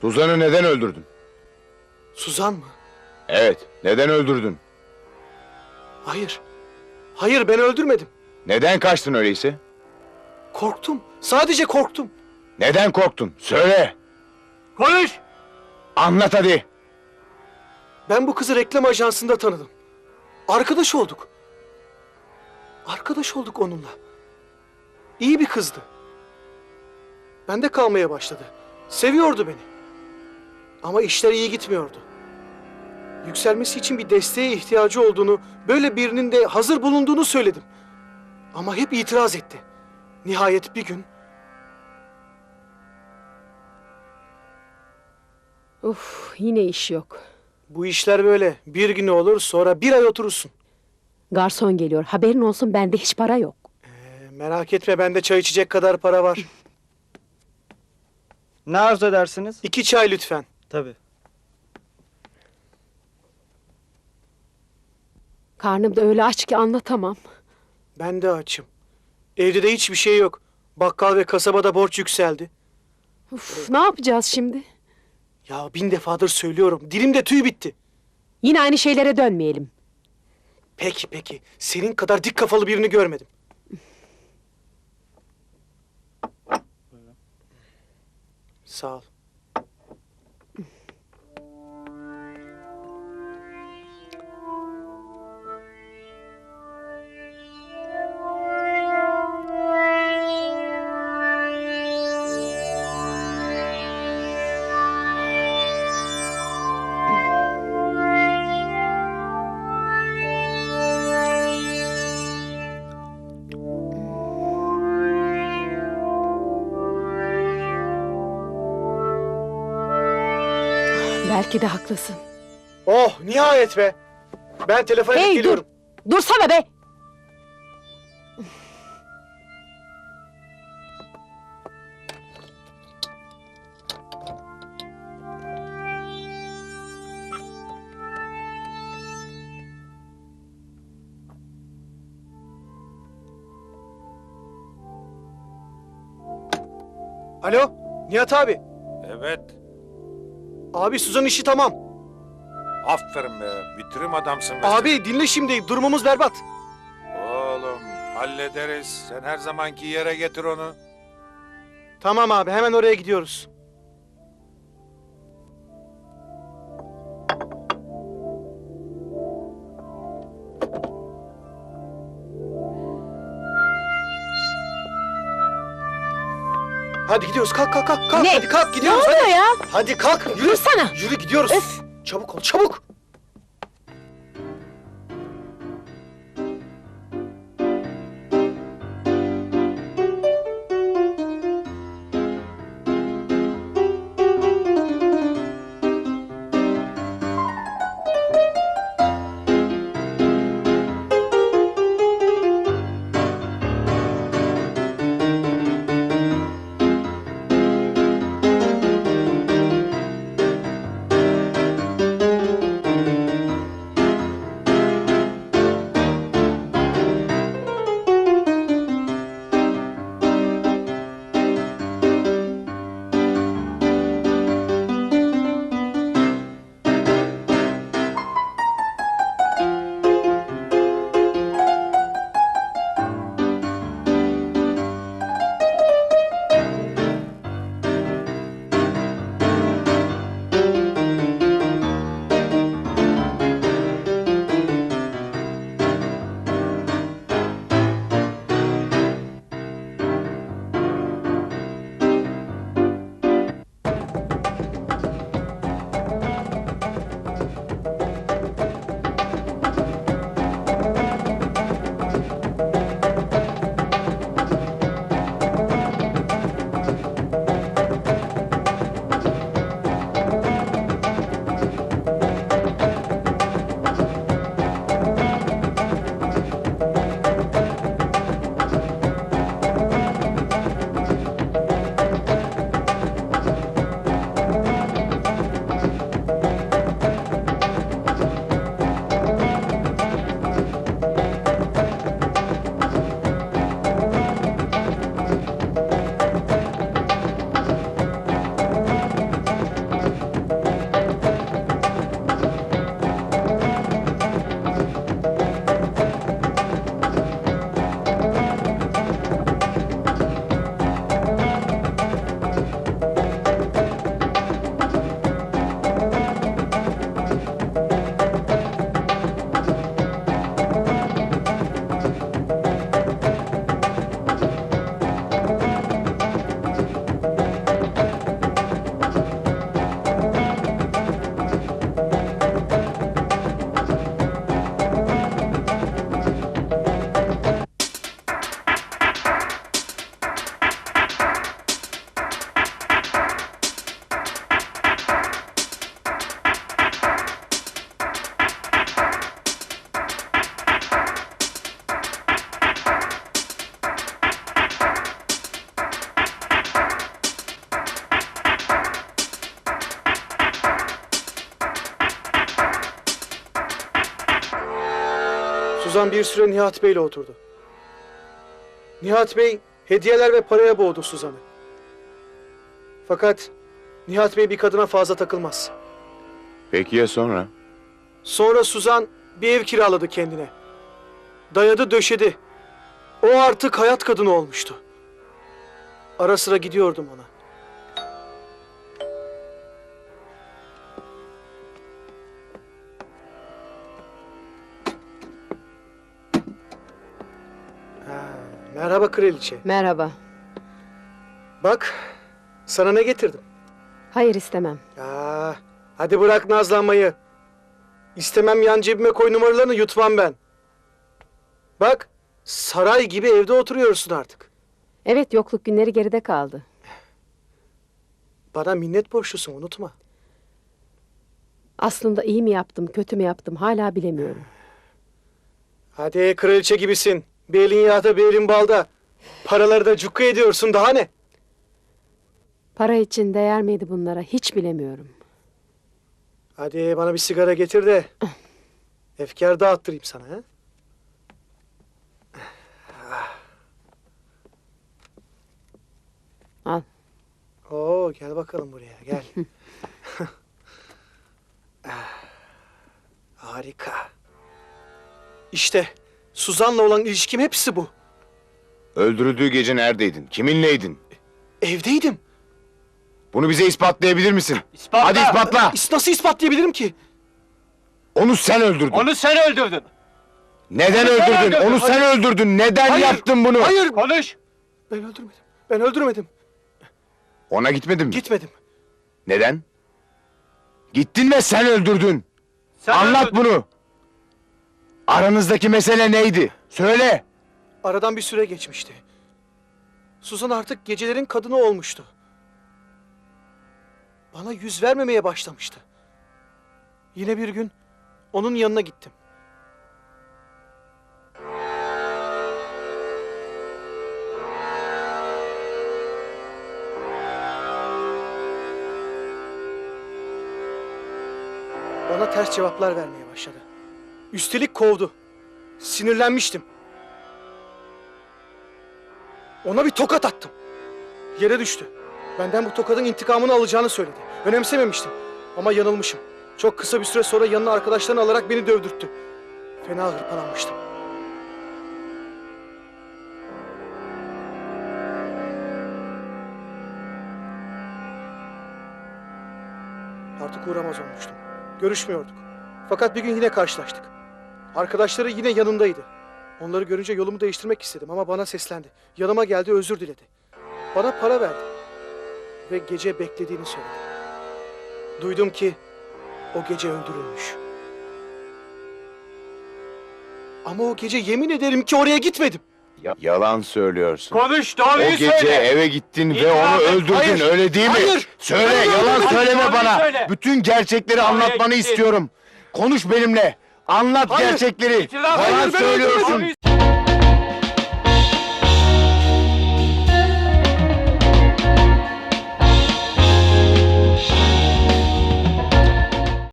Suzan'ı neden öldürdün? Suzan mı? Evet, neden öldürdün? Hayır. Hayır ben öldürmedim. Neden kaçtın öyleyse? Korktum. Sadece korktum. Neden korktun? Söyle. Konuş. Anlat hadi. Ben bu kızı reklam ajansında tanıdım. Arkadaş olduk. Arkadaş olduk onunla. İyi bir kızdı. Bende kalmaya başladı. Seviyordu beni. Ama işler iyi gitmiyordu. Yükselmesi için bir desteğe ihtiyacı olduğunu, böyle birinin de hazır bulunduğunu söyledim. Ama hep itiraz etti. Nihayet bir gün Uf yine iş yok. bu işler böyle bir gün olur sonra bir ay oturursun. Garson geliyor. Haberin olsun bende hiç para yok. E, merak etme bende çay içecek kadar para var. Ne arzu edersiniz? İki çay lütfen. Tabii. Karnım da öyle aç ki anlatamam. Ben de açım. Evde de hiçbir şey yok. Bakkal ve kasabada borç yükseldi. Uf, ne yapacağız şimdi? Ya bin defadır söylüyorum. Dilimde tüy bitti. Yine aynı şeylere dönmeyelim. Peki peki. Senin kadar dik kafalı birini görmedim. Sağ ol. Belki de haklısın. Oh nihayet be. Ben telefon edip Hey dur. geliyorum. Dursana be. Alo Nihat abi. Evet. Abi Suzan işi tamam. Aferin be. Bitirim adamsın be. Abi dinle şimdi durumumuz berbat. Oğlum hallederiz. Sen her zamanki yere getir onu. Tamam abi hemen oraya gidiyoruz. Hadi gidiyoruz kalk kalk kalk kalk Ne? hadi kalk Ne gidiyoruz oluyor hadi. ya? Hadi kalk yürü. Dursana. Yürü gidiyoruz. Öf. Çabuk ol çabuk. Suzan bir süre Nihat Bey'le oturdu. Nihat Bey hediyeler ve paraya boğdu Suzan'ı. Fakat Nihat Bey bir kadına fazla takılmaz. Peki ya sonra? Sonra Suzan bir ev kiraladı kendine. Dayadı döşedi. O artık hayat kadını olmuştu. Ara sıra gidiyordum ona. Merhaba kraliçe. Merhaba. Bak sana ne getirdim. Hayır istemem. Aa, hadi bırak nazlanmayı. İstemem yan cebime koy numaralarını yutmam ben. Bak saray gibi evde oturuyorsun artık. Evet yokluk günleri geride kaldı. Bana minnet borçlusun unutma. Aslında iyi mi yaptım, kötü mü yaptım hala bilemiyorum. Hadi kraliçe gibisin. Bir elin yağda bir elin balda. Paraları da cukka ediyorsun daha ne? Para için değer miydi bunlara hiç bilemiyorum. Hadi bana bir sigara getir de efkar dağıttırayım sana. Ha? Al. Oo gel bakalım buraya gel. Ah, Harika. İşte Suzan'la olan ilişkim hepsi bu. Öldürüldüğü gece neredeydin? Kiminleydin? Evdeydim. Bunu bize ispatlayabilir misin? İspatla. Hadi ispatla. İs- Nasıl ispatlayabilirim ki? Onu sen öldürdün. Onu sen öldürdün. Neden Onu sen öldürdün? öldürdün. Onu sen öldürdün. Neden Hayır, yaptın bunu? Hayır. Konuş. Ben öldürmedim. Ben öldürmedim. Ona gitmedin mi? Gitmedim. Neden? Gittin ve sen öldürdün. Sen Anlat öldürdün. bunu. Aranızdaki mesele neydi? Söyle. Aradan bir süre geçmişti. Suzan artık gecelerin kadını olmuştu. Bana yüz vermemeye başlamıştı. Yine bir gün onun yanına gittim. Bana ters cevaplar vermeye başladı. Üstelik kovdu. Sinirlenmiştim. Ona bir tokat attım. Yere düştü. Benden bu tokadın intikamını alacağını söyledi. Önemsememiştim. Ama yanılmışım. Çok kısa bir süre sonra yanına arkadaşlarını alarak beni dövdürttü. Fena hırpalanmıştım. Artık uğramaz olmuştum. Görüşmüyorduk. Fakat bir gün yine karşılaştık. Arkadaşları yine yanındaydı. Onları görünce yolumu değiştirmek istedim ama bana seslendi. Yanıma geldi özür diledi. Bana para verdi. Ve gece beklediğini söyledi. Duydum ki o gece öldürülmüş. Ama o gece yemin ederim ki oraya gitmedim. Ya- yalan söylüyorsun. Konuş O doğruyu gece söyle. eve gittin ve İtiraf onu et. öldürdün Hayır. öyle değil mi? Hayır. Söyle Hayır, yalan hayır. söyleme Doğruyu bana. söyle. Bütün gerçekleri Oraya anlatmanı gittin. istiyorum. Konuş benimle. Anlat Hayır. gerçekleri. İtiraf Yalan söylüyorsun.